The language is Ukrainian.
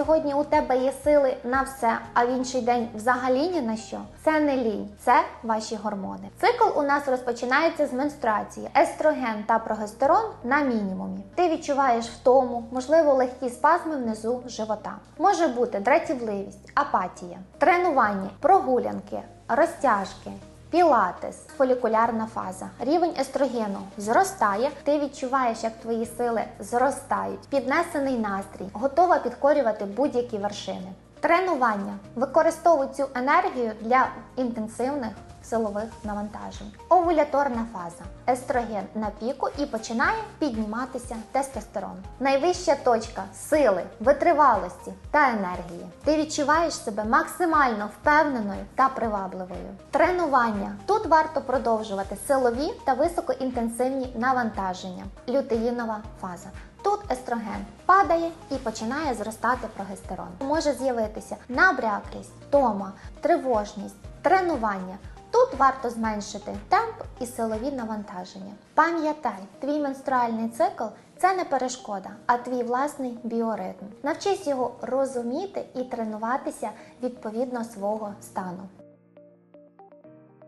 Сьогодні у тебе є сили на все, а в інший день взагалі ні на що. Це не лінь, це ваші гормони. Цикл у нас розпочинається з менструації. Естроген та прогестерон на мінімумі. Ти відчуваєш втому, можливо, легкі спазми внизу живота. Може бути дратівливість, апатія, тренування, прогулянки, розтяжки. Пілатес, фолікулярна фаза. Рівень естрогену зростає. Ти відчуваєш, як твої сили зростають. Піднесений настрій, готова підкорювати будь-які вершини. Тренування. Використовуй цю енергію для інтенсивних силових навантажень. Овуляторна фаза. Естроген на піку і починає підніматися тестостерон. Найвища точка сили, витривалості та енергії. Ти відчуваєш себе максимально впевненою та привабливою. Тренування. Тут варто продовжувати силові та високоінтенсивні навантаження. Лютеїнова фаза. Тут естроген падає і починає зростати прогестерон. Може з'явитися набряклість, втома, тривожність, тренування. Тут варто зменшити темп і силові навантаження. Пам'ятай, твій менструальний цикл це не перешкода, а твій власний біоритм. Навчись його розуміти і тренуватися відповідно свого стану.